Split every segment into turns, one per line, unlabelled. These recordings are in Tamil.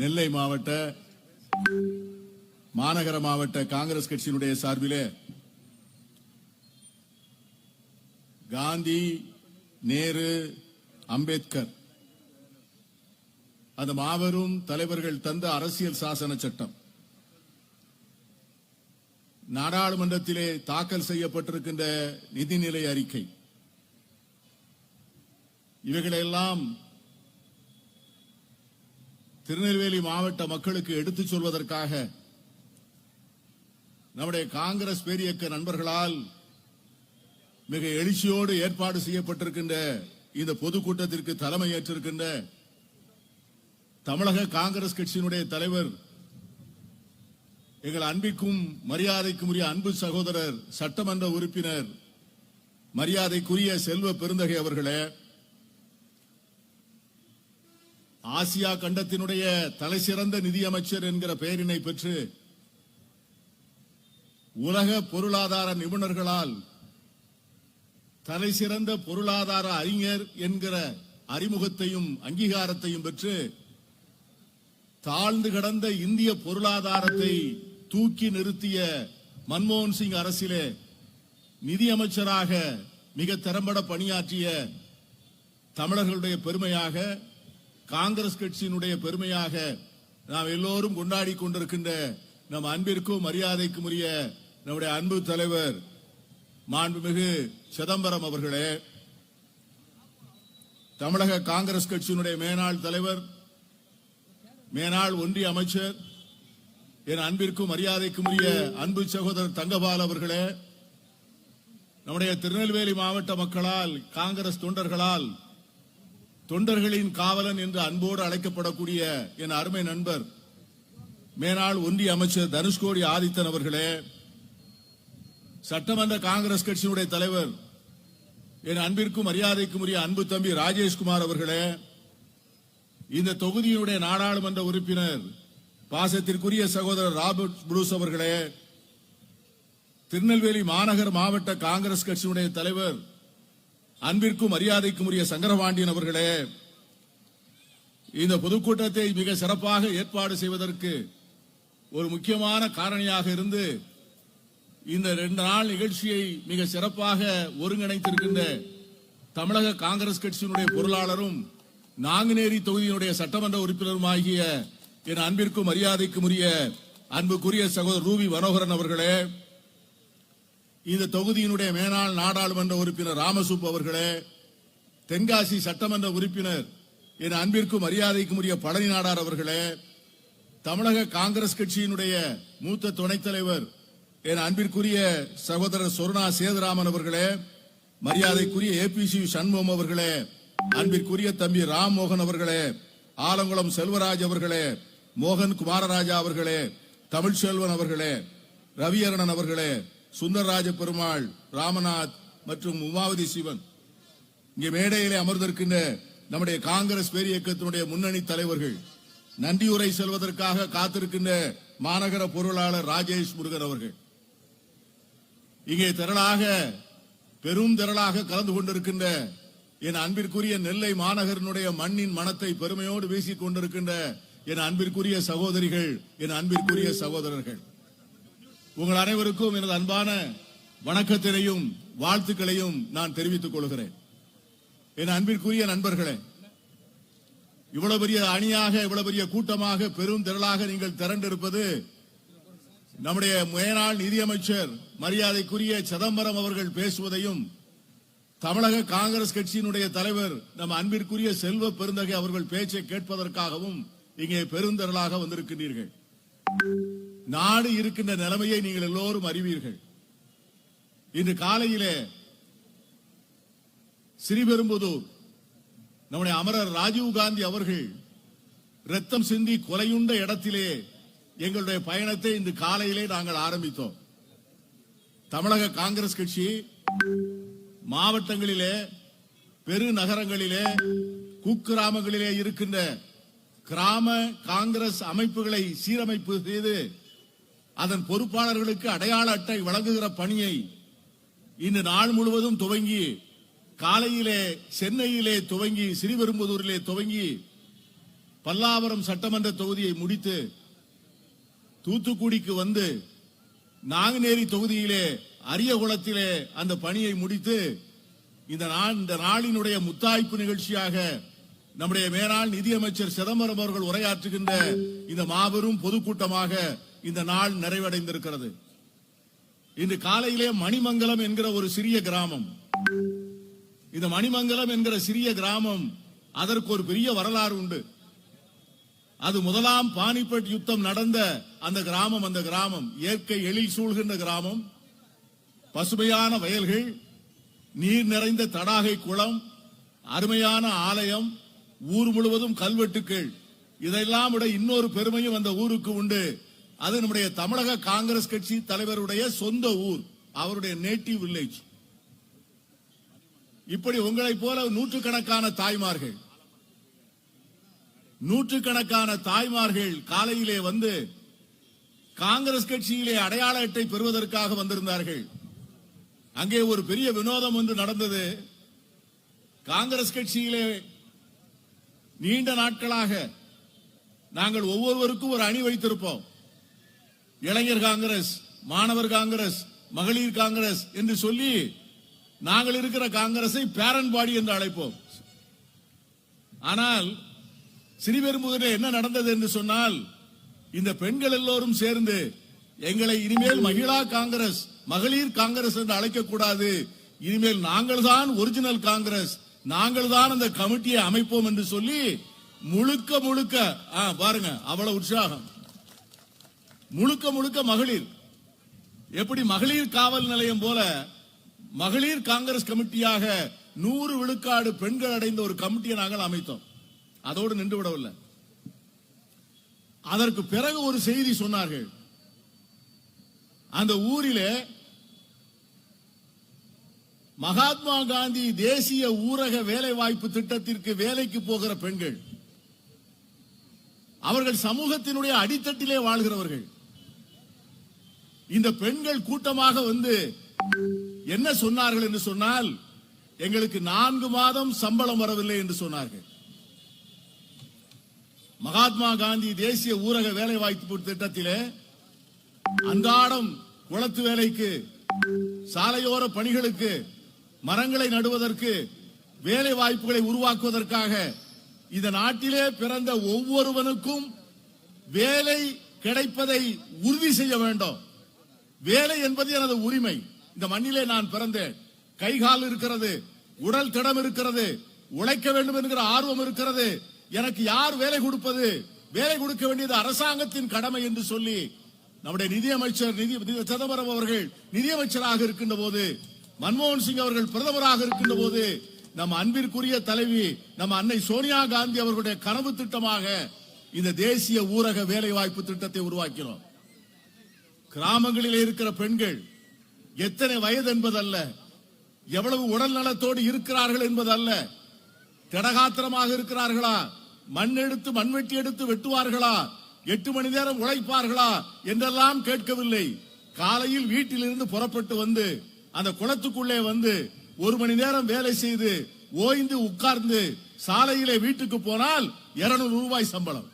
நெல்லை மாவட்ட மாநகர மாவட்ட காங்கிரஸ் கட்சியினுடைய சார்பிலே காந்தி நேரு அம்பேத்கர் அந்த மாபெரும் தலைவர்கள் தந்த அரசியல் சாசன சட்டம். நாடாளுமன்றத்திலே தாக்கல் செய்யப்பட்டிருக்கின்ற நிதிநிலை அறிக்கை. இவைகளெல்லாம் திருநெல்வேலி மாவட்ட மக்களுக்கு எடுத்துச் சொல்வதற்காக நம்முடைய காங்கிரஸ் பேரியக்க நண்பர்களால் மிக எழுச்சியோடு ஏற்பாடு செய்யப்பட்டிருக்கின்ற இந்த பொதுக்கூட்டத்திற்கு தலைமை ஏற்றிருக்கின்ற தமிழக காங்கிரஸ் கட்சியினுடைய தலைவர் எங்கள் அன்பிற்கும் மரியாதைக்கும் உரிய அன்பு சகோதரர் சட்டமன்ற உறுப்பினர் மரியாதைக்குரிய செல்வ பெருந்தகை அவர்களே ஆசியா கண்டத்தினுடைய தலைசிறந்த நிதியமைச்சர் என்கிற பெயரினை பெற்று உலக பொருளாதார நிபுணர்களால் தலைசிறந்த பொருளாதார அறிஞர் என்கிற அறிமுகத்தையும் அங்கீகாரத்தையும் பெற்று தாழ்ந்து கிடந்த இந்திய பொருளாதாரத்தை தூக்கி நிறுத்திய மன்மோகன் சிங் அரசிலே நிதியமைச்சராக மிக திறம்பட பணியாற்றிய தமிழர்களுடைய பெருமையாக காங்கிரஸ் கட்சியினுடைய பெருமையாக நாம் எல்லோரும் கொண்டாடி கொண்டிருக்கின்ற நம் அன்பிற்கும் மரியாதைக்கும் உரிய நம்முடைய அன்பு தலைவர் மாண்புமிகு சிதம்பரம் அவர்களே தமிழக காங்கிரஸ் கட்சியினுடைய மேனாள் தலைவர் மேனாள் ஒன்றிய அமைச்சர் என் அன்பிற்கும் மரியாதைக்கும் உரிய அன்பு சகோதரர் தங்கபால் அவர்களே நம்முடைய திருநெல்வேலி மாவட்ட மக்களால் காங்கிரஸ் தொண்டர்களால் தொண்டர்களின் காவலன் என்று அன்போடு அழைக்கப்படக்கூடிய என் அருமை நண்பர் மேனாள் ஒன்றிய அமைச்சர் தனுஷ்கோடி ஆதித்தன் அவர்களே சட்டமன்ற காங்கிரஸ் கட்சியினுடைய தலைவர் என் அன்பிற்கும் மரியாதைக்கும் உரிய அன்பு தம்பி ராஜேஷ்குமார் அவர்களே இந்த தொகுதியினுடைய நாடாளுமன்ற உறுப்பினர் பாசத்திற்குரிய சகோதரர் ராபர்ட் புரூஸ் அவர்களே திருநெல்வேலி மாநகர் மாவட்ட காங்கிரஸ் கட்சியினுடைய தலைவர் அன்பிற்கும் மரியாதைக்கும் உரிய சங்கரபாண்டியன் அவர்களே இந்த பொதுக்கூட்டத்தை மிக சிறப்பாக ஏற்பாடு செய்வதற்கு ஒரு முக்கியமான காரணியாக இருந்து இந்த ரெண்டு நாள் நிகழ்ச்சியை மிக சிறப்பாக ஒருங்கிணைத்திருக்கின்ற தமிழக காங்கிரஸ் கட்சியினுடைய பொருளாளரும் நாங்குநேரி தொகுதியினுடைய சட்டமன்ற உறுப்பினருமாகிய என் அன்பிற்கும் மரியாதைக்கும் உரிய அன்புக்குரிய சகோதரர் ரூபி மனோகரன் அவர்களே இந்த தொகுதியினுடைய மேனாள் நாடாளுமன்ற உறுப்பினர் ராமசூப் அவர்களே தென்காசி சட்டமன்ற உறுப்பினர் என் அன்பிற்கும் மரியாதைக்கும் உரிய பழனி நாடார் அவர்களே தமிழக காங்கிரஸ் கட்சியினுடைய மூத்த துணைத் தலைவர் என் அன்பிற்குரிய சகோதரர் சொர்ணா சேதுராமன் அவர்களே மரியாதைக்குரிய ஏபிசி சண்முகம் அவர்களே அன்பிற்குரிய தம்பி ராம் மோகன் அவர்களே ஆலங்குளம் செல்வராஜ் அவர்களே மோகன் குமாரராஜா அவர்களே தமிழ்ச்செல்வன் அவர்களே ரவியரணன் அவர்களே சுந்தரராஜ பெருமாள் ராமநாத் மற்றும் உமாவதி சிவன். இங்கே மேடையிலே அமர்ந்திருக்கின்ற நம்முடைய காங்கிரஸ் பேரியக்கத்தினுடைய முன்னணி தலைவர்கள் நன்றியுரை செல்வதற்காக காத்திருக்கின்ற மாநகர பொருளாளர் ராஜேஷ் முருகன் அவர்கள். இங்கே திரளாக பெரும் திரளாக கலந்து கொண்டிருக்கின்ற என் அன்பிற்குரிய நெல்லை மாநகரினுடைய மண்ணின் மனத்தை பெருமையோடு வீசிக் கொண்டிருக்கின்ற என் அன்பிற்குரிய சகோதரிகள் என் அன்பிற்குரிய சகோதரர்கள். உங்கள் அனைவருக்கும் எனது அன்பான வணக்கத்தினையும் வாழ்த்துக்களையும் நான் தெரிவித்துக் கொள்கிறேன். என் அன்பிற்குரிய நண்பர்களே இவ்வளவு பெரிய அணியாக இவ்வளவு பெரிய கூட்டமாக பெரும் திரளாக நீங்கள் திரண்டிருப்பது நம்முடைய முயனாள் நிதியமைச்சர் மரியாதைக்குரிய சிதம்பரம் அவர்கள் பேசுவதையும் தமிழக காங்கிரஸ் கட்சியினுடைய தலைவர் நம் அன்பிற்குரிய செல்வ பெருந்தகை அவர்கள் பேச்சை கேட்பதற்காகவும் இங்கே பெருந்திரளாக வந்திருக்கின்றீர்கள். நாடு இருக்கின்ற நிலைமையை நீங்கள் எல்லோரும் அறிவீர்கள். இன்று காலையிலே ஸ்ரீபெரும்புதூர் நம்முடைய அமரர் ராஜீவ் காந்தி அவர்கள் ரத்தம் சிந்தி கொலையுண்ட இடத்திலே எங்களுடைய பயணத்தை இன்று காலையிலே நாங்கள் ஆரம்பித்தோம். தமிழக காங்கிரஸ் கட்சி மாவட்டங்களிலே பெருநகரங்களிலே குக்கிராமங்களிலே இருக்கின்ற கிராம காங்கிரஸ் அமைப்புகளை சீரமைப்பு செய்து அதன் பொறுப்பாளர்களுக்கு அடையாள அட்டை வழங்குகிற பணியை இன்று நாள் முழுவதும் துவங்கி காலையிலே சென்னையிலே துவங்கி ஸ்ரீபெரும்புதூரிலே துவங்கி பல்லாவரம் சட்டமன்ற தொகுதியை முடித்து தூத்துக்குடிக்கு வந்து நாங்குநேரி தொகுதியிலே அரியகுளத்திலே அந்த பணியை முடித்து இந்த நாள் இந்த நாளினுடைய முத்தாய்ப்பு நிகழ்ச்சியாக நம்முடைய மேலாள் நிதியமைச்சர் சிதம்பரம் அவர்கள் உரையாற்றுகின்ற இந்த மாபெரும் பொதுக்கூட்டமாக இந்த நாள் நிறைவடைந்திருக்கிறது. இன்று காலையிலே மணிமங்கலம் என்கிற ஒரு சிறிய கிராமம். இந்த மணிமங்கலம் என்கிற சிறிய கிராமம் அதற்கு ஒரு பெரிய வரலாறு உண்டு. அது முதலாம் பானிபட் யுத்தம் நடந்த அந்த கிராமம் அந்த கிராமம். இயற்கை எழில் சூழ்கின்ற கிராமம். பசுமையான வயல்கள் நீர் நிறைந்த தடாகை குளம் அருமையான ஆலயம் ஊர் முழுவதும் கல்வெட்டுக்கள். இதெல்லாம் விட இன்னொரு பெருமையும் அந்த ஊருக்கு உண்டு. அது நம்முடைய தமிழக காங்கிரஸ் கட்சி தலைவருடைய சொந்த ஊர் அவருடைய நேட்டிவ் வில்லேஜ் இப்படி உங்களைப் போல நூற்றுக்கணக்கான தாய்மார்கள் நூற்றுக்கணக்கான தாய்மார்கள் காலையிலே வந்து காங்கிரஸ் கட்சியிலே அடையாள அட்டை பெறுவதற்காக வந்திருந்தார்கள். அங்கே ஒரு பெரிய வினோதம் ஒன்று நடந்தது. காங்கிரஸ் கட்சியிலே நீண்ட நாட்களாக நாங்கள் ஒவ்வொருவருக்கும் ஒரு அணி வைத்திருப்போம். இளைஞர் காங்கிரஸ் மாணவர் காங்கிரஸ் மகளிர் காங்கிரஸ் என்று சொல்லி நாங்கள் இருக்கிற காங்கிரஸை பேரன் பாடி என்று அழைப்போம். ஆனால் ஸ்ரீபெரும்புதூரில் என்ன நடந்தது என்று சொன்னால் இந்த பெண்கள் எல்லோரும் சேர்ந்து எங்களை இனிமேல் மகிழா காங்கிரஸ் மகளிர் காங்கிரஸ் என்று அழைக்கக்கூடாது இனிமேல் நாங்கள் தான் ஒரிஜினல் காங்கிரஸ் நாங்கள் தான் அந்த கமிட்டியை அமைப்போம் என்று சொல்லி முழுக்க முழுக்க பாருங்க அவ்வளவு உற்சாகம். முழுக்க முழுக்க மகளிர். எப்படி மகளிர் காவல் நிலையம் போல மகளிர் காங்கிரஸ் கமிட்டியாக நூறு விழுக்காடு பெண்கள் அடைந்த ஒரு கமிட்டியை நாங்கள் அமைத்தோம். அதோடு நின்று விடவில்லை. அதற்கு பிறகு ஒரு செய்தி சொன்னார்கள். அந்த ஊரிலே மகாத்மா காந்தி தேசிய ஊரக வேலை வாய்ப்பு திட்டத்திற்கு வேலைக்கு போகிற பெண்கள். அவர்கள் சமூகத்தினுடைய அடித்தட்டிலே வாழ்கிறவர்கள். இந்த பெண்கள் கூட்டமாக வந்து என்ன சொன்னார்கள் என்று சொன்னால் எங்களுக்கு நான்கு மாதம் சம்பளம் வரவில்லை என்று சொன்னார்கள். மகாத்மா காந்தி தேசிய ஊரக வேலை வாய்ப்பு திட்டத்திலே அன்றாடம் குளத்து வேலைக்கு சாலையோர பணிகளுக்கு மரங்களை நடுவதற்கு வேலை வாய்ப்புகளை உருவாக்குவதற்காக இந்த நாட்டிலே பிறந்த ஒவ்வொருவனுக்கும் வேலை கிடைப்பதை உறுதி செய்ய வேண்டும். வேலை என்பது எனது உரிமை. இந்த மண்ணிலே நான் பிறந்தேன். கை கால் இருக்கிறது உடல் திடம் இருக்கிறது உழைக்க வேண்டும் என்கிற ஆர்வம் இருக்கிறது. எனக்கு யார் வேலை கொடுப்பது? வேலை கொடுக்க வேண்டியது அரசாங்கத்தின் கடமை என்று சொல்லி நம்முடைய நிதியமைச்சர் நிதி சிதம்பரம் அவர்கள் நிதியமைச்சராக இருக்கின்ற போது மன்மோகன் சிங் அவர்கள் பிரதமராக இருக்கின்ற போது நம் அன்பிற்குரிய தலைவி நம்ம அன்னை சோனியா காந்தி அவர்களுடைய கனவு திட்டமாக இந்த தேசிய ஊரக வேலை வாய்ப்பு திட்டத்தை உருவாக்கினோம். கிராமங்களில் இருக்கிற பெண்கள் எத்தனை வயது என்பதல்ல எவ்வளவு உடல் நலத்தோடு இருக்கிறார்கள் என்பதல்ல திடகாத்திரமாக இருக்கிறார்களா மண் எடுத்து மண்வெட்டி எடுத்து வெட்டுவார்களா எட்டு மணி நேரம் உழைப்பார்களா என்றெல்லாம் கேட்கவில்லை. காலையில் வீட்டிலிருந்து புறப்பட்டு வந்து அந்த குளத்துக்குள்ளே வந்து ஒரு மணி நேரம் வேலை செய்து ஓய்ந்து உட்கார்ந்து சாலையிலே வீட்டுக்கு போனால் 200 ரூபாய் சம்பளம்.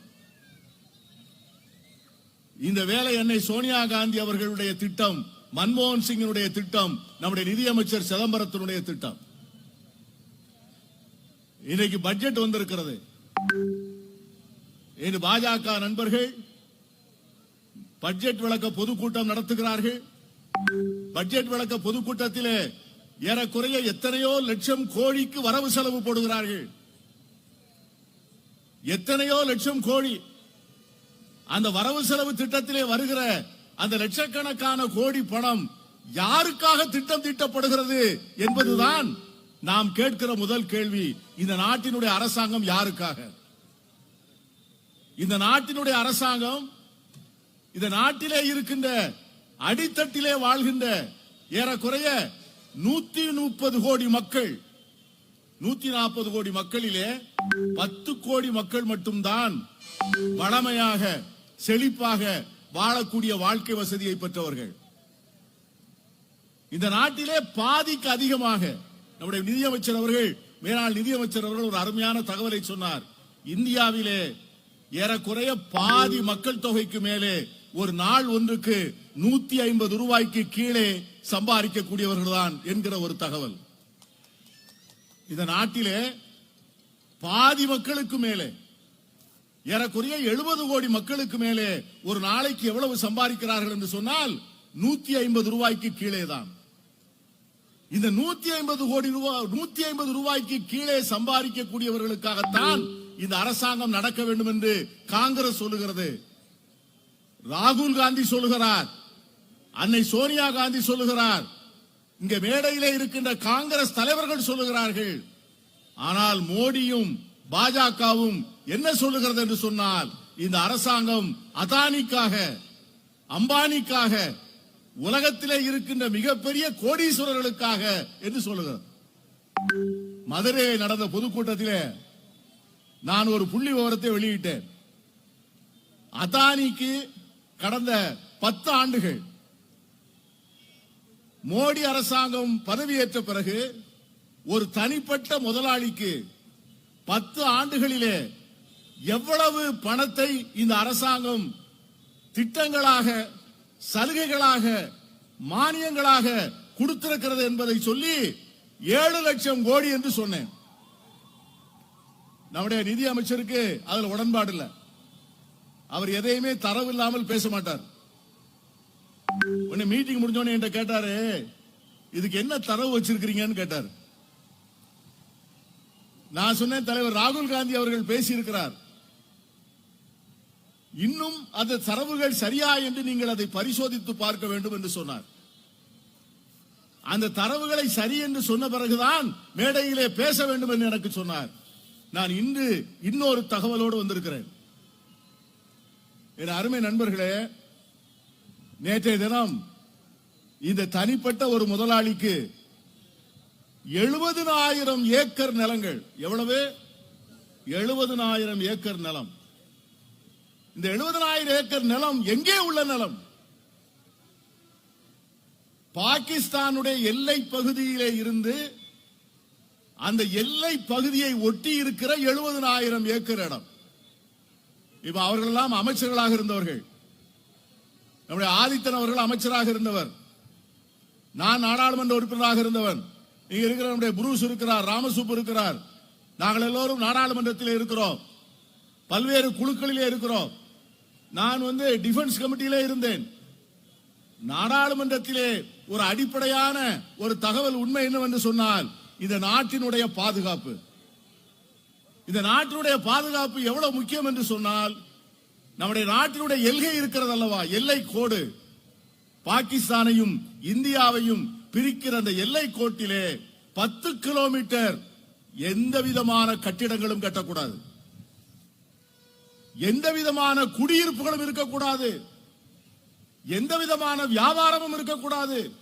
இந்த வேலை என்னை சோனியா காந்தி அவர்களுடைய திட்டம் மன்மோகன் சிங்கினுடைய திட்டம் நம்முடைய நிதியமைச்சர் சிதம்பரத்தினுடைய திட்டம். இன்னைக்கு பட்ஜெட் வந்திருக்கிறது. இன்று பாஜக நண்பர்கள் பட்ஜெட் விளக்க பொதுக்கூட்டம் நடத்துகிறார்கள். பட்ஜெட் விளக்க பொதுக்கூட்டத்திலே ஏறக்குறைய எத்தனையோ லட்சம் கோழிக்கு வரவு செலவு போடுகிறார்கள். எத்தனையோ லட்சம் கோழி அந்த வரவு செலவு திட்டத்திலே வருகிற அந்த லட்சக்கணக்கான கோடி பணம் யாருக்காக திட்டம் தீட்டப்படுகிறது என்பதுதான் நாம் கேட்கிற முதல் கேள்வி. இந்த நாட்டினுடைய அரசாங்கம் யாருக்காக? இந்த நாட்டினுடைய அரசாங்கம் இந்த நாட்டிலே இருக்கின்ற அடித்தட்டிலே வாழ்கின்ற ஏறக்குறைய நூத்தி முப்பது கோடி மக்கள் நூத்தி நாற்பது கோடி மக்களிலே பத்து கோடி மக்கள் மட்டும்தான் வளமையாக செழிப்பாக வாழக்கூடிய வாழ்க்கை வசதியை பெற்றவர்கள். இந்த நாட்டிலே பாதிக்கு அதிகமாக நம்முடைய நிதியமைச்சர் அவர்கள் மேலாள் நிதியமைச்சர் அவர்கள் ஒரு அருமையான தகவலை சொன்னார். இந்தியாவிலே ஏறக்குறைய பாதி மக்கள் தொகைக்கு மேலே ஒரு நாள் ஒன்றுக்கு நூத்தி ஐம்பது ரூபாய்க்கு கீழே சம்பாதிக்கக்கூடியவர்கள் தான் என்கிற ஒரு தகவல். இந்த நாட்டிலே பாதி மக்களுக்கு மேலே ஏறக்குறைய எழுபது கோடி மக்களுக்கு மேலே ஒரு நாளைக்கு எவ்வளவு சம்பாதிக்கிறார்கள் என்று சொன்னால் நூத்தி ஐம்பது ரூபாய்க்கு கீழே தான் இந்த நூத்தி ஐம்பது கோடி ரூபாய் நூத்தி ஐம்பது ரூபாய்க்கு கீழே சம்பாதிக்கக்கூடியவர்களுக்காகத்தான் இந்த அரசாங்கம் நடக்க வேண்டும் என்று காங்கிரஸ் சொல்லுகிறது. ராகுல் காந்தி சொல்லுகிறார். அன்னை சோனியா காந்தி சொல்லுகிறார். இங்க மேடையிலே இருக்கின்ற காங்கிரஸ் தலைவர்கள் சொல்லுகிறார்கள். ஆனால் மோடியும் பாஜகவும் என்ன சொல்லுகிறது என்று சொன்னால் இந்த அரசாங்கம் அதானிக்காக அம்பானிக்காக உலகத்திலே இருக்கின்ற மிகப்பெரிய கோடீஸ்வரர்களுக்காக என்று சொல்லுகிறது. மதுரை நடந்த பொதுக்கூட்டத்திலே நான் ஒரு புள்ளி விவரத்தை வெளியிட்டேன். அதானிக்கு கடந்த பத்து ஆண்டுகள் மோடி அரசாங்கம் பதவியேற்ற பிறகு ஒரு தனிப்பட்ட முதலாளிக்கு பத்து ஆண்டுகளிலே எவ்வளவு பணத்தை இந்த அரசாங்கம் திட்டங்களாக சலுகைகளாக மானியங்களாக கொடுத்திருக்கிறது என்பதை சொல்லி ஏழு லட்சம் கோடி என்று சொன்னேன். நம்முடைய நிதி அமைச்சருக்கு அதுல உடன்பாடு இல்லை. அவர் எதையுமே தரவு இல்லாமல் பேச மாட்டார். உன்னை மீட்டிங் முடிஞ்சோடனே என்கிட்ட கேட்டாரு இதுக்கு என்ன தரவு வச்சிருக்கிறீங்கன்னு கேட்டார். நான் சொன்னேன் தலைவர் ராகுல் காந்தி அவர்கள் பேசியிருக்கிறார். இன்னும் அந்த தரவுகள் சரியா என்று நீங்கள் அதை பரிசோதித்து பார்க்க வேண்டும் என்று சொன்னார். அந்த தரவுகளை சரி என்று சொன்ன பிறகுதான் மேடையிலே பேச வேண்டும் என்று எனக்கு சொன்னார். நான் இன்று இன்னொரு தகவலோடு வந்திருக்கிறேன். என் அருமை நண்பர்களே நேற்றைய தினம் இந்த தனிப்பட்ட ஒரு முதலாளிக்கு எழுபதுனாயிரம் ஏக்கர் நிலங்கள். எவ்வளவு? எழுபதுனாயிரம் ஏக்கர் நிலம். இந்த எழுபதனாயிரம் ஏக்கர் நிலம் எங்கே உள்ள நிலம்? பாகிஸ்தானுடைய எல்லை பகுதியிலே இருந்து அந்த எல்லை பகுதியை ஒட்டி இருக்கிற எழுபதனாயிரம் ஏக்கர் இடம். இப்ப அவர்கள் எல்லாம் அமைச்சர்களாக இருந்தவர்கள். நம்முடைய ஆதித்தன் அவர்கள் அமைச்சராக இருந்தவர். நான் நாடாளுமன்ற உறுப்பினராக இருந்தவன். இங்க இருக்கிற நம்முடைய புரூஸ் இருக்கிறார் ராமசூப் இருக்கிறார். நாங்கள் எல்லோரும் நாடாளுமன்றத்தில் இருக்கிறோம். பல்வேறு குழுக்களிலே இருக்கிறோம். நான் வந்து டிஃபென்ஸ் கமிட்டியிலே இருந்தேன். நாடாளுமன்றத்திலே ஒரு அடிப்படையான ஒரு தகவல் உண்மை என்னவென்று சொன்னால் இந்த நாட்டினுடைய பாதுகாப்பு. இந்த நாட்டினுடைய பாதுகாப்பு எவ்வளவு முக்கியம் என்று சொன்னால் நம்முடைய நாட்டினுடைய எல்கை இருக்கிறது அல்லவா? எல்லை கோடு. பாகிஸ்தானையும் இந்தியாவையும் பிரிக்கிற அந்த எல்லை கோட்டிலே பத்து கிலோமீட்டர் எந்த விதமான கட்டிடங்களும் கட்டக்கூடாது. எந்த விதமான குடியிருப்புகளும் இருக்கக்கூடாது. எந்த விதமான வியாபாரமும் இருக்கக்கூடாது.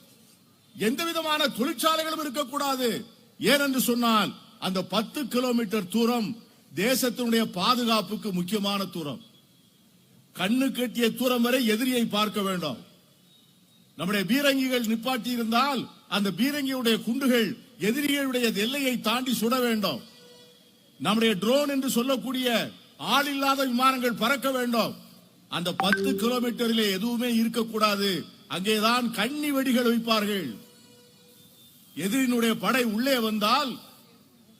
எந்த விதமான தொழிற்சாலைகளும் இருக்கக்கூடாது. ஏனென்று சொன்னால் அந்த பத்து கிலோமீட்டர் தூரம் தேசத்தினுடைய பாதுகாப்புக்கு முக்கியமான தூரம். கண்ணு கட்டிய தூரம் வரை எதிரியை பார்க்க வேண்டும். நம்முடைய பீரங்கிகள் நிப்பாட்டி இருந்தால் அந்த பீரங்கியுடைய குண்டுகள் எதிரிகளுடைய எல்லையை தாண்டி சுட வேண்டும். நம்முடைய ட்ரோன் என்று சொல்லக்கூடிய ஆள் இல்லாத விமானங்கள் பறக்க வேண்டும். அந்த பத்து கிலோமீட்டரிலே எதுவுமே இருக்கக்கூடாது. அங்கேதான் கண்ணி வெடிகள் வைப்பார்கள். எதிரினுடைய படை உள்ளே வந்தால்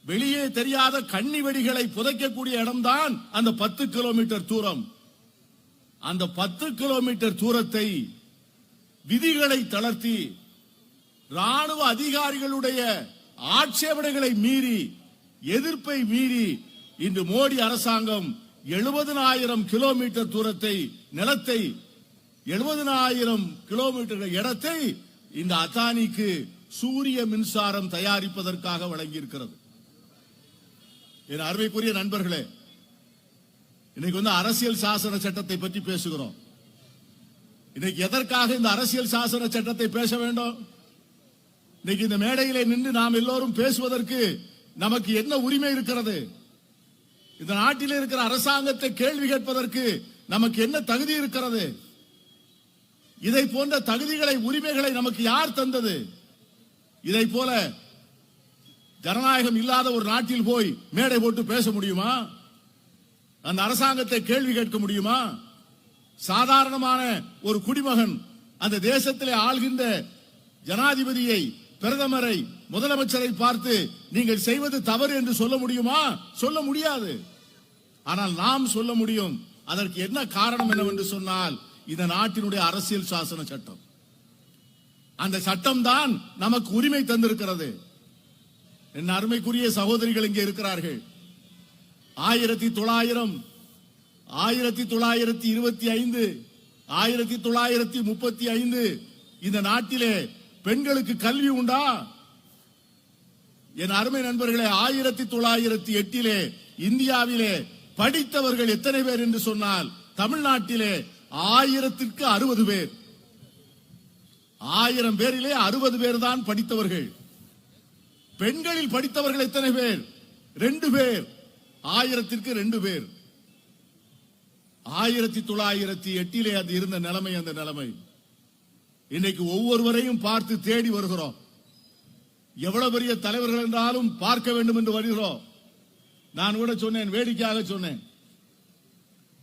வெளியே தெரியாத கண்ணி வெடிகளை புதைக்கக்கூடிய இடம்தான் அந்த பத்து கிலோமீட்டர் தூரம். அந்த பத்து கிலோமீட்டர் தூரத்தை விதிகளை தளர்த்தி ராணுவ அதிகாரிகளுடைய ஆட்சேபனைகளை மீறி எதிர்ப்பை மீறி இன்று மோடி அரசாங்கம் எழுபதனாயிரம் கிலோமீட்டர் தூரத்தை நிலத்தை எழுபதனாயிரம் கிலோமீட்டர் இடத்தை இந்த அதானிக்கு சூரிய மின்சாரம் தயாரிப்பதற்காக வழங்கியிருக்கிறது. என் அருமைக்குரிய நண்பர்களே இன்னைக்கு வந்து அரசியல் சாசன சட்டத்தை பற்றி பேசுகிறோம். இன்னைக்கு எதற்காக இந்த அரசியல் சாசன சட்டத்தை பேச வேண்டும்? இன்னைக்கு இந்த மேடையிலே நின்று நாம் எல்லோரும் பேசுவதற்கு நமக்கு என்ன உரிமை இருக்கிறது? இந்த நாட்டில் இருக்கிற அரசாங்கத்தை கேள்வி கேட்பதற்கு நமக்கு என்ன தகுதி இருக்கிறது? இதை போன்ற தகுதிகளை உரிமைகளை நமக்கு யார் தந்தது? இதை போல ஜனநாயகம் இல்லாத ஒரு நாட்டில் போய் மேடை போட்டு பேச முடியுமா? அந்த அரசாங்கத்தை கேள்வி கேட்க முடியுமா? சாதாரணமான ஒரு குடிமகன் அந்த தேசத்திலே ஆள்கின்ற ஜனாதிபதியை பிரதமரை முதலமைச்சரை பார்த்து நீங்கள் செய்வது தவறு என்று சொல்ல முடியுமா? சொல்ல முடியாது. ஆனால் நாம் சொல்ல முடியும். அதற்கு என்ன காரணம் என்னவென்று சொன்னால் இந்த நாட்டினுடைய அரசியல் சாசன சட்டம். அந்த சட்டம் தான் நமக்கு உரிமை தந்திருக்கிறது. என் அருமைக்குரிய சகோதரிகள் இங்கே இருக்கிறார்கள். ஆயிரத்தி தொள்ளாயிரம் ஆயிரத்தி தொள்ளாயிரத்தி இருபத்தி ஐந்து ஆயிரத்தி தொள்ளாயிரத்தி முப்பத்தி ஐந்து இந்த நாட்டிலே பெண்களுக்கு கல்வி உண்டா? என் அருமை நண்பர்களே ஆயிரத்தி தொள்ளாயிரத்தி எட்டிலே இந்தியாவிலே படித்தவர்கள் எத்தனை பேர் என்று சொன்னால் தமிழ்நாட்டிலே ஆயிரத்திற்கு அறுபது பேர். ஆயிரம் பேரிலே அறுபது பேர் தான் படித்தவர்கள். பெண்களில் படித்தவர்கள் எத்தனை பேர்? ரெண்டு பேர். ஆயிரத்திற்கு ரெண்டு பேர். ஆயிரத்தி தொள்ளாயிரத்தி எட்டிலே அது இருந்த நிலைமை அந்த நிலைமை. இன்னைக்கு ஒவ்வொருவரையும் பார்த்து தேடி வருகிறோம். எவ்வளவு பெரிய தலைவர்கள் என்றாலும் பார்க்க வேண்டும் என்று வருகிறோம். நான் கூட சொன்னேன் வேடிக்கையாக சொன்னேன்.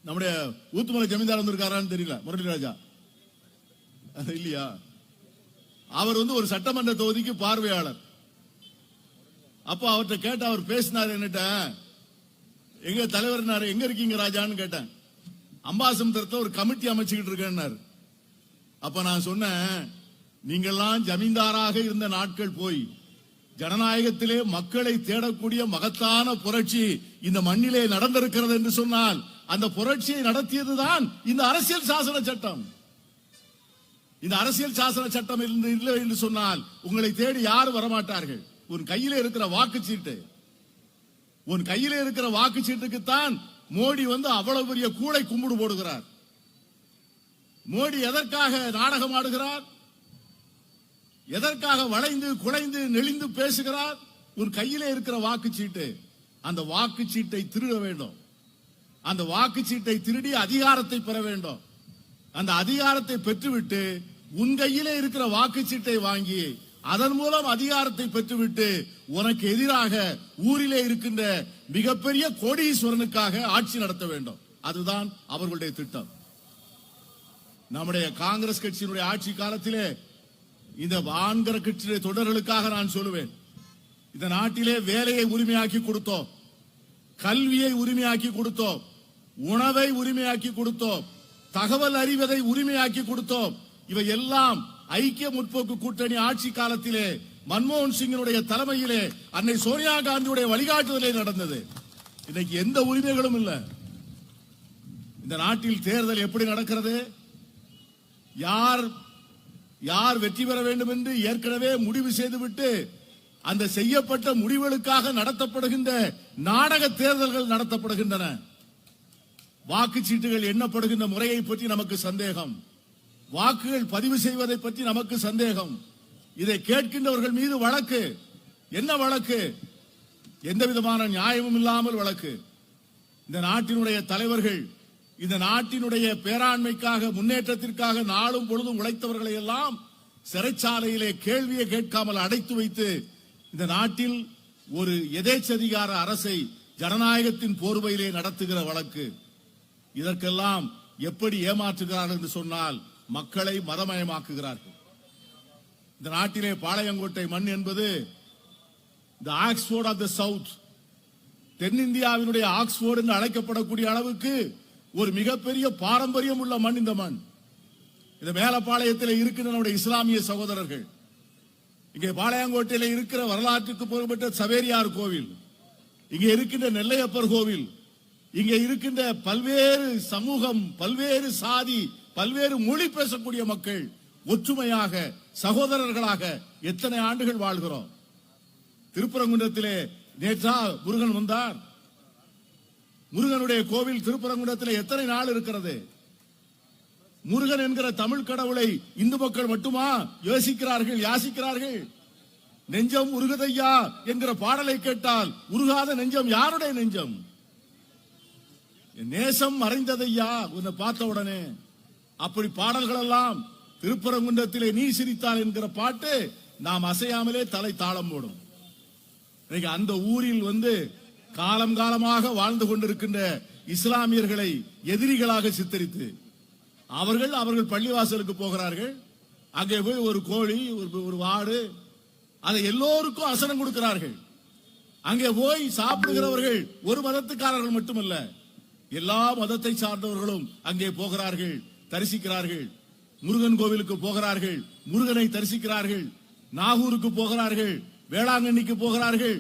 நம்முடைய ஊத்துமலை ஜமீன்தார் வந்திருக்காரான்னு தெரியல முரளிராஜா அது இல்லையா? அவர் வந்து ஒரு சட்டமன்ற தொகுதிக்கு பார்வையாளர். அப்போ அவர்கிட்ட கேட்ட அவர் பேசினார் என்னட்ட? எங்க தலைவர் எங்க இருக்கீங்க ராஜான்னு கேட்டேன். அம்பாசமுத்திரத்தை ஒரு கமிட்டி அமைச்சுக்கிட்டு இருக்கேன்னாரு. அப்ப நான் சொன்னேன் நீங்கெல்லாம் ஜமீன்தாராக இருந்த நாட்கள் போய் ஜனநாயகத்திலே மக்களை தேடக்கூடிய மகத்தான புரட்சி இந்த மண்ணிலே நடந்திருக்கிறது என்று சொன்னால் அந்த புரட்சியை நடத்தியதுதான் இந்த அரசியல் சாசன சட்டம். இந்த அரசியல் சாசன சட்டம் இல்லை என்று சொன்னால் உங்களை தேடி யாரும் வரமாட்டார்கள்? உன் கையில இருக்கிற வாக்குச்சீட்டு. உன் கையில இருக்கிற வாக்குச்சீட்டுக்குத்தான் மோடி வந்து அவ்வளவு பெரிய கூடை கும்பிடு போடுகிறார். மோடி எதற்காக நாடகம் ஆடுகிறார்? எதற்காக வளைந்து குலைந்து நெளிந்து பேசுகிறார்? உன் கையிலே இருக்கிற வாக்குச்சீட்டு. அந்த வாக்குச்சீட்டை திருட வேண்டும். அந்த வாக்குச்சீட்டை திருடி அதிகாரத்தை பெற வேண்டும். அந்த அதிகாரத்தை பெற்றுவிட்டு உன் கையிலே இருக்கிற வாக்குச்சீட்டை வாங்கி அதன் மூலம் அதிகாரத்தை பெற்றுவிட்டு உனக்கு எதிராக ஊரிலே இருக்கின்ற மிகப்பெரிய கோடீஸ்வரனுக்காக ஆட்சி நடத்த வேண்டும். அதுதான் அவர்களுடைய திட்டம். நம்முடைய காங்கிரஸ் கட்சியினுடைய ஆட்சி காலத்திலே இந்த வான்கர கட்சியுடைய தொடர்களுக்காக நான் சொல்லுவேன். இந்த நாட்டிலே வேலையை உரிமையாக்கி கொடுத்தோம். கல்வியை உரிமையாக்கி கொடுத்தோம். உணவை உரிமையாக்கி கொடுத்தோம். தகவல் அறிவதை உரிமையாக்கி கொடுத்தோம். இவை எல்லாம் ஐக்கிய முற்போக்கு கூட்டணி ஆட்சி காலத்திலே மன்மோகன் சிங்கினுடைய தலைமையிலே அன்னை சோனியா காந்தியுடைய வழிகாட்டுதலே நடந்தது. இன்னைக்கு எந்த உரிமைகளும் இல்லை. இந்த நாட்டில் தேர்தல் எப்படி நடக்கிறது? யார் யார் வெற்றி பெற வேண்டும் என்று ஏற்கனவே முடிவு செய்துவிட்டு அந்த செய்யப்பட்ட முடிவுகளுக்காக நடத்தப்படுகின்ற நாடக தேர்தல்கள் நடத்தப்படுகின்றன. வாக்குச்சீட்டுகள் எண்ணப்படுகின்ற முறையை பற்றி நமக்கு சந்தேகம். வாக்குகள் பதிவு செய்வதை பற்றி நமக்கு சந்தேகம். இதை கேட்கின்றவர்கள் மீது வழக்கு. என்ன வழக்கு? எந்த விதமான நியாயமும் இல்லாமல் வழக்கு. இந்த நாட்டினுடைய தலைவர்கள் இந்த நாட்டினுடைய பேராண்மைக்காக முன்னேற்றத்திற்காக நாளும் பொழுதும் உழைத்தவர்களை எல்லாம் சிறைச்சாலையிலே கேள்வியை கேட்காமல் அடைத்து வைத்து இந்த நாட்டில் ஒரு எதேச்சதிகார அரசை ஜனநாயகத்தின் போர்வையிலே நடத்துகிற வழக்கு. இதற்கெல்லாம் எப்படி ஏமாற்றுகிறார்கள் என்று சொன்னால் மக்களை மதமயமாக்குகிறார்கள். இந்த நாட்டிலே பாளையங்கோட்டை மண் என்பது the Oxford of the south தென்னிந்தியாவினுடைய Oxford என்று அழைக்கப்படக்கூடிய அளவுக்கு ஒரு மிகப்பெரிய பாரம்பரியம் உள்ள மண் இந்த மண். இந்த மேலப்பாளையத்தில் இருக்கிற நம்முடைய இஸ்லாமிய சகோதரர்கள். இங்கே பாளையங்கோட்டையில இருக்கிற வரலாற்றுக்கு புறப்பட்ட சவேரியார் கோவில். இங்கே இருக்கின்ற நெல்லையப்பர் கோவில். இங்கே இருக்கின்ற பல்வேறு சமூகம் பல்வேறு சாதி பல்வேறு மொழி பேசக்கூடிய மக்கள் ஒற்றுமையாக சகோதரர்களாக எத்தனை ஆண்டுகள் வாழ்கிறோம். திருப்பரங்குன்றத்திலே நேற்றா முருகன் வந்தார். முருகனுடைய கோவில் திருப்பரங்குன்றத்திலே எத்தனை நாள் இருக்கிறது? முருகன் என்கிற தமிழ் கடவுளை இந்து மக்கள் மட்டுமா யோசிக்கிறார்கள் யாசிக்கிறார்கள்? நெஞ்சம் உருகதையா என்கிற பாடலை கேட்டால் உருகாத நெஞ்சம் யாருடைய நெஞ்சம்? நேசம் மறைந்ததையா? உன்னை பார்த்த உடனே. அப்படி பாடல்கள் எல்லாம் திருப்பரங்குன்றத்திலே நீ சிரித்தால் என்கிற பாட்டு நாம் அசையாமலே தலை தாளம் போடும். இன்னைக்கு அந்த ஊரில் வந்து காலம் காலமாக வாழ்ந்து கொண்டிருக்கின்ற இஸ்லாமியர்களை எதிரிகளாக சித்தரித்து அவர்கள் அவர்கள் பள்ளிவாசலுக்கு போகிறார்கள். அங்கே போய் ஒரு கோழி ஒரு ஒரு அதை எல்லோருக்கும் அசனம் கொடுக்கிறார்கள். அங்கே போய் சாப்பிடுகிறவர்கள் ஒரு மதத்துக்காரர்கள் மட்டுமல்ல எல்லா மதத்தை சார்ந்தவர்களும் அங்கே போகிறார்கள் தரிசிக்கிறார்கள். முருகன் கோவிலுக்கு போகிறார்கள் முருகனை தரிசிக்கிறார்கள். நாகூருக்கு போகிறார்கள் வேளாங்கண்ணிக்கு போகிறார்கள்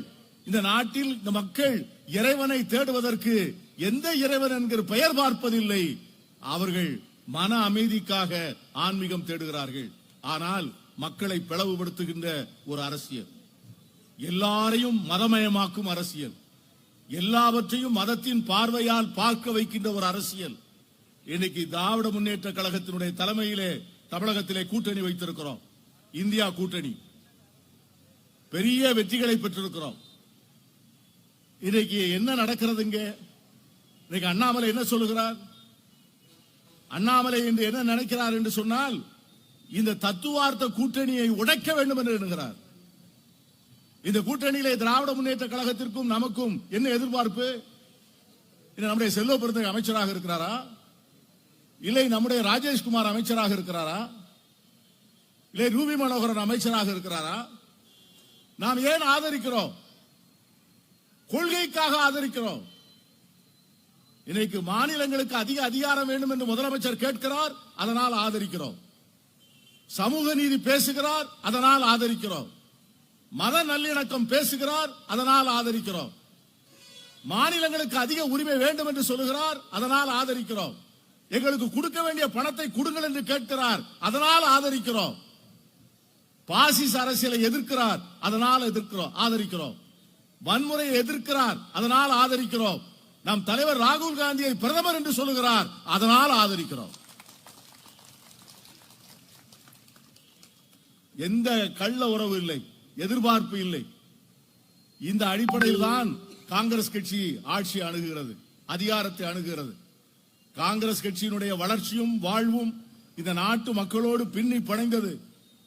இந்த நாட்டில் இந்த மக்கள் இறைவனை தேடுவதற்கு எந்த இறைவன் என்கிற பெயர் பார்ப்பதில்லை. அவர்கள் மன அமைதிக்காக ஆன்மீகம் தேடுகிறார்கள். ஆனால் மக்களை பிளவுபடுத்துகின்ற ஒரு அரசியல். எல்லாரையும் மதமயமாக்கும் அரசியல். எல்லாவற்றையும் மதத்தின் பார்வையால் பார்க்க வைக்கின்ற ஒரு அரசியல். இன்னைக்கு திராவிட முன்னேற்ற கழகத்தினுடைய தலைமையிலே தமிழகத்திலே கூட்டணி வைத்திருக்கிறோம். இந்தியா கூட்டணி. பெரிய வெற்றிகளை பெற்றிருக்கிறோம். இன்னைக்கு என்ன நடக்கிறதுங்க? இன்னைக்கு அண்ணாமலை என்ன சொல்லுகிறார்? அண்ணாமலை என்று என்ன நினைக்கிறார் என்று சொன்னால் இந்த தத்துவார்த்த கூட்டணியை உடைக்க வேண்டும் என்று எண்ணுகிறார். இந்த கூட்டணியிலே திராவிட முன்னேற்ற கழகத்திற்கும் நமக்கும் என்ன எதிர்பார்ப்பு? நம்முடைய செல்வ பிறந்த அமைச்சராக இருக்கிறாரா? இல்லை நம்முடைய ராஜேஷ்குமார் அமைச்சராக இருக்கிறாரா? இல்லை ரூபி மனோகரன் அமைச்சராக இருக்கிறாரா? நாம் ஏன் ஆதரிக்கிறோம்? கொள்கைக்காக ஆதரிக்கிறோம். இன்னைக்கு மாநிலங்களுக்கு அதிக அதிகாரம் வேண்டும் என்று முதலமைச்சர் கேட்கிறார் அதனால் ஆதரிக்கிறோம். சமூக நீதி பேசுகிறார் அதனால் ஆதரிக்கிறோம். மத நல்லிணக்கம் பேசுகிறார் அதனால் ஆதரிக்கிறோம். மாநிலங்களுக்கு அதிக உரிமை வேண்டும் என்று சொல்லுகிறார் அதனால் ஆதரிக்கிறோம். எங்களுக்கு கொடுக்க வேண்டிய பணத்தை கொடுங்கள் என்று கேட்கிறார் அதனால் ஆதரிக்கிறோம். பாசிஸ் அரசியலை எதிர்க்கிறார் அதனால் எதிர்க்கிறோம் ஆதரிக்கிறோம். வன்முறையை எதிர்க்கிறார். அதனால் ஆதரிக்கிறோம். நம் தலைவர் ராகுல் காந்தியை பிரதமர் என்று சொல்லுகிறார். அதனால் ஆதரிக்கிறோம். எந்த கள்ள உறவு இல்லை. எதிர்பார்ப்பு இல்லை. இந்த அடிப்படையில் தான் காங்கிரஸ் கட்சி ஆட்சி அணுகுகிறது. அதிகாரத்தை அணுகுகிறது. காங்கிரஸ் கட்சியினுடைய வளர்ச்சியும் வாழ்வும் இந்த நாட்டு மக்களோடு பின்னி பணைந்தது.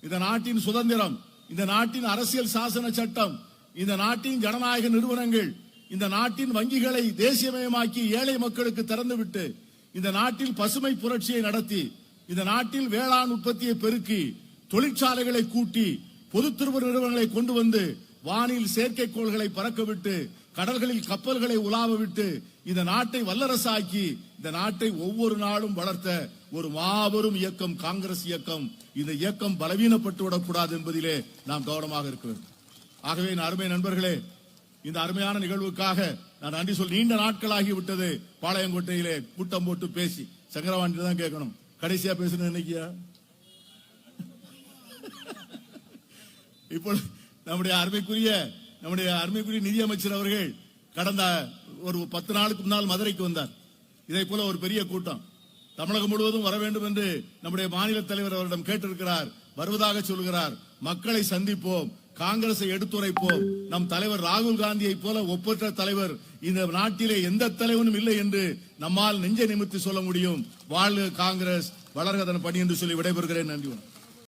இந்த நாட்டின் சுதந்திரம். இந்த நாட்டின் அரசியல் சாசன சட்டம். இந்த நாட்டின் ஜனநாயக நிறுவனங்கள் இந்த நாட்டின் வங்கிகளை தேசியமயமாக்கி ஏழை மக்களுக்கு திறந்துவிட்டு இந்த நாட்டில் பசுமை புரட்சியை நடத்தி இந்த நாட்டில் வேளாண் உற்பத்தியை பெருக்கி தொழிற்சாலைகளை கூட்டி பொதுத்துறவு நிறுவனங்களை கொண்டு வந்து வானில் செயற்கைக்கோள்களை பறக்கவிட்டு கடல்களில் கப்பல்களை உலாவ விட்டு இந்த நாட்டை வல்லரசாக்கி இந்த நாட்டை ஒவ்வொரு நாளும் வளர்த்த ஒரு மாபெரும் இயக்கம் காங்கிரஸ் இயக்கம். இந்த இயக்கம் பலவீனப்பட்டு விடக்கூடாது என்பதிலே நாம் கவனமாக இருக்க வேண்டும். ஆகவே என் அருமை நண்பர்களே இந்த அருமையான நிகழ்வுக்காக நான் நன்றி சொல் நீண்ட நாட்களாகி விட்டது பாளையங்கோட்டையிலே கூட்டம் போட்டு பேசி. சங்கரவாண்டி தான் கேட்கணும். கடைசியா பேசுன நினைக்கியா இப்போ நம்முடைய அருமைக்குரிய நம்முடைய அருமைக்குரிய நிதியமைச்சர் அவர்கள் கடந்த ஒரு பத்து நாளுக்கு முன்னால் மதுரைக்கு வந்தார். இதை போல ஒரு பெரிய கூட்டம். தமிழகம் முழுவதும் வர வேண்டும் என்று நம்முடைய மாநில தலைவர் அவரிடம் கேட்டிருக்கிறார் வருவதாக சொல்கிறார். மக்களை சந்திப்போம். காங்கிரஸை எடுத்துரைப்போம். நம் தலைவர் ராகுல் காந்தியை போல ஒப்பற்ற தலைவர் இந்த நாட்டிலே எந்த தலைவனும் இல்லை என்று நம்மால் நெஞ்ச நிமித்தி சொல்ல முடியும். வாழ்க காங்கிரஸ் வளர்கதன பணி என்று சொல்லி விடைபெறுகிறேன். நன்றி